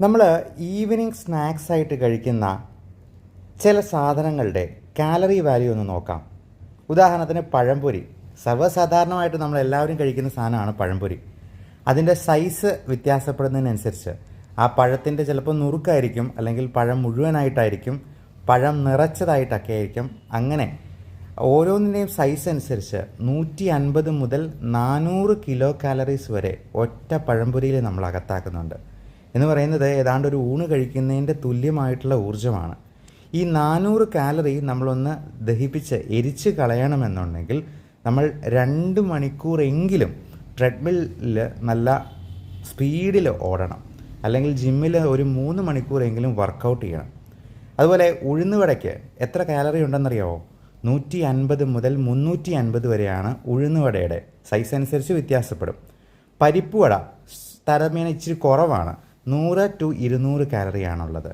നമ്മൾ evening snacks ആയിട്ട് കഴിക്കുന്ന ചില സാധനങ്ങളുടെ കാലറി വാല്യൂ ഒന്ന് നോക്കാം. ഉദാഹരണത്തിന് പഴംപൊരി. സർവസാധാരണമായിട്ട് നമ്മൾ എല്ലാവരും കഴിക്കുന്ന സാധനമാണ് പഴംപൊരി. അതിന്റെ സൈസ് വ്യത്യാസപ്പെടുന്നതിനനുസരിച്ച് ആ പഴത്തിന്റെ ചിലപ്പോൾ നുറുക്കായിരിക്കും അല്ലെങ്കിൽ പഴം മുഴുവനായിട്ടായിരിക്കും പഴം നിറച്ചതായിട്ടൊക്കെ ആയിരിക്കും അങ്ങനെ ഓരോന്നിന്റെയും സൈസ് അനുസരിച്ച് നൂറ്റി അൻപത് മുതൽ നാനൂറ് കിലോ കാലറീസ് വരെ ഒറ്റ പഴംപൊരിയിൽ നമ്മൾ അകത്താക്കുന്നുണ്ട്. എന്ന് പറയുന്നത് ഏതാണ്ട് ഒരു ഊണ് കഴിക്കുന്നതിന്റെ തുല്യമായിട്ടുള്ള ഊർജമാണ്. ഈ നാനൂറ് കാലറി നമ്മളൊന്ന് ദഹിപ്പിച്ച് എരിച്ച് കളയണമെന്നുണ്ടെങ്കിൽ നമ്മൾ രണ്ട് മണിക്കൂറെങ്കിലും ട്രെഡ്മില്ലിൽ നല്ല സ്പീഡിൽ ഓടണം. അല്ലെങ്കിൽ ജിമ്മിൽ ഒരു മൂന്ന് മണിക്കൂറെങ്കിലും വർക്കൗട്ട് ചെയ്യണം. അതുപോലെ ഉഴുന്നുവടയ്ക്ക് എത്ര കാലറി ഉണ്ടെന്നറിയാവോ? നൂറ്റി അൻപത് മുതൽ മുന്നൂറ്റി അൻപത് വരെയാണ് ഉഴുന്നുവടയുടെ സൈസ് അനുസരിച്ച് വ്യത്യാസപ്പെടും. പരിപ്പുവട തരമേന ഇച്ചിരി കുറവാണ്. നൂറ് ടു ഇരുന്നൂറ് കാലറിയാണുള്ളത്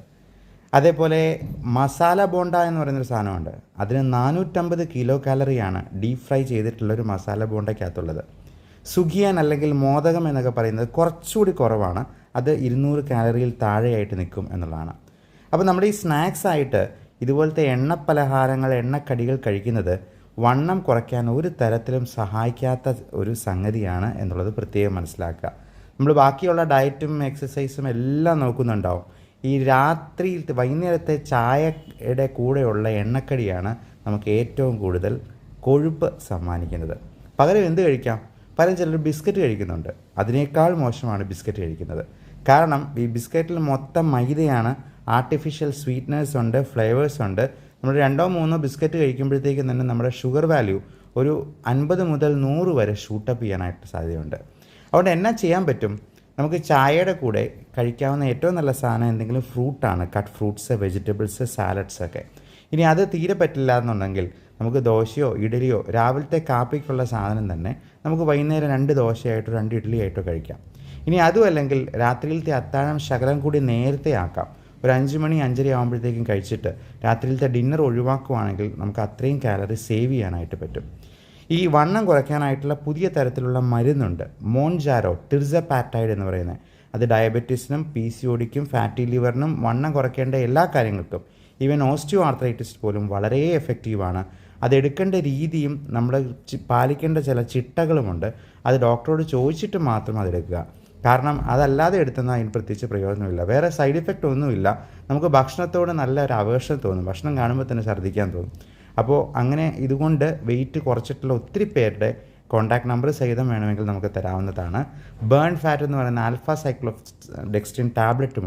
അതേപോലെ മസാല ബോണ്ട എന്ന് പറയുന്നൊരു സാധനമുണ്ട്. അതിന് നാനൂറ്റമ്പത് കിലോ കാലറിയാണ് ഡീപ് ഫ്രൈ ചെയ്തിട്ടുള്ള ഒരു മസാല ബോണ്ടയ്ക്കകത്തുള്ളത്. സുഖിയൻ അല്ലെങ്കിൽ മോദകം എന്നൊക്കെ പറയുന്നത് കുറച്ചുകൂടി കുറവാണ്. അത് ഇരുന്നൂറ് കാലറിയിൽ താഴെയായിട്ട് നിൽക്കും എന്നുള്ളതാണ്. അപ്പോൾ നമ്മുടെ ഈ സ്നാക്സ് ആയിട്ട് ഇതുപോലത്തെ എണ്ണ പലഹാരങ്ങൾ എണ്ണക്കടികൾ കഴിക്കുന്നത് വണ്ണം കുറയ്ക്കാൻ ഒരു തരത്തിലും സഹായിക്കാത്ത ഒരു സംഗതിയാണ് എന്നുള്ളത് പ്രത്യേകം മനസ്സിലാക്കുക. നമ്മൾ ബാക്കിയുള്ള ഡയറ്റും എക്സസൈസും എല്ലാം നോക്കുന്നുണ്ടാവും. ഈ രാത്രി വൈകുന്നേരത്തെ ചായയുടെ കൂടെയുള്ള എണ്ണക്കടിയാണ് നമുക്ക് ഏറ്റവും കൂടുതൽ കൊഴുപ്പ് സമ്മാനിക്കുന്നത്. പകരം എന്ത് കഴിക്കാം? പല ചിലർ ബിസ്ക്കറ്റ് കഴിക്കുന്നുണ്ട്. അതിനേക്കാൾ മോശമാണ് ബിസ്ക്കറ്റ് കഴിക്കുന്നത്. കാരണം ഈ ബിസ്ക്കറ്റിൽ മൊത്തം മൈദയാണ് ആർട്ടിഫിഷ്യൽ സ്വീറ്റ്നേഴ്സ് ഉണ്ട് ഫ്ലേവേഴ്സ് ഉണ്ട്. നമ്മൾ രണ്ടോ മൂന്നോ ബിസ്ക്കറ്റ് കഴിക്കുമ്പോഴത്തേക്കും തന്നെ നമ്മുടെ ഷുഗർ വാല്യൂ ഒരു അൻപത് മുതൽ നൂറ് വരെ ഷൂട്ടപ്പ് ചെയ്യാനായിട്ട് സാധ്യതയുണ്ട്. അതുകൊണ്ട് എന്നാ ചെയ്യാൻ പറ്റും? നമുക്ക് ചായയുടെ കൂടെ കഴിക്കാവുന്ന ഏറ്റവും നല്ല സാധനം എന്തെങ്കിലും ഫ്രൂട്ടാണ്. കട്ട് ഫ്രൂട്ട്സ് വെജിറ്റബിൾസ് സാലഡ്സ് ഒക്കെ. ഇനി അത് തീരെ പറ്റില്ല എന്നുണ്ടെങ്കിൽ നമുക്ക് ദോശയോ ഇഡലിയോ രാവിലത്തെ കാപ്പിക്കുള്ള സാധനം തന്നെ നമുക്ക് വൈകുന്നേരം രണ്ട് ദോശയായിട്ടോ രണ്ട് ഇഡ്ഡലിയായിട്ടോ കഴിക്കാം. ഇനി അതും അല്ലെങ്കിൽ രാത്രിയിലത്തെ അത്താഴം ശകലം കൂടി നേരത്തെ ആക്കാം. ഒരു അഞ്ച് മണി അഞ്ചര ആകുമ്പോഴത്തേക്കും കഴിച്ചിട്ട് രാത്രിയിലത്തെ ഡിന്നർ ഒഴിവാക്കുവാണെങ്കിൽ നമുക്ക് അത്രയും കാലറി സേവ് ചെയ്യാനായിട്ട് പറ്റും. ഈ വണ്ണം കുറയ്ക്കാനായിട്ടുള്ള പുതിയ തരത്തിലുള്ള മരുന്നുണ്ട്. മോൺജാരോ ടിർസപാറ്റൈഡ് എന്ന് പറയുന്നത്. അത് ഡയബറ്റീസിനും പി സി ഒടിക്കും ഫാറ്റി ലിവറിനും വണ്ണം കുറയ്ക്കേണ്ട എല്ലാ കാര്യങ്ങൾക്കും. ഈവൻ ഓസ്റ്റിയോ ആർത്രൈറ്റിസ് പോലും വളരെ എഫക്റ്റീവാണ് അതെടുക്കേണ്ട രീതിയും നമ്മൾ പാലിക്കേണ്ട ചില ചിട്ടകളുമുണ്ട്. അത് ഡോക്ടറോട് ചോദിച്ചിട്ട് മാത്രം അതെടുക്കുക കാരണം അതല്ലാതെ എടുത്തുന്ന അതിന് പ്രത്യേകിച്ച് പ്രയോജനമില്ല. വേറെ സൈഡ് ഇഫക്റ്റ് ഒന്നുമില്ല. നമുക്ക് ഭക്ഷണത്തോട് നല്ല ഒരു അവേർഷൻ തോന്നും. ഭക്ഷണം കാണുമ്പോൾ തന്നെ ഛർദ്ദിക്കാൻ തോന്നും. അപ്പോൾ അങ്ങനെ ഇതുകൊണ്ട് വെയിറ്റ് കുറച്ചിട്ടുള്ള ഒത്തിരി പേരുടെ കോൺടാക്ട് നമ്പർ സഹിതം വേണമെങ്കിൽ നമുക്ക് തരാവുന്നതാണ്. ബേൺ ഫാറ്റ് എന്ന് പറയുന്ന ആൽഫ സൈക്ലോ ഡെക്സ്റ്റിൻ ടാബ്ലറ്റുമുണ്ട്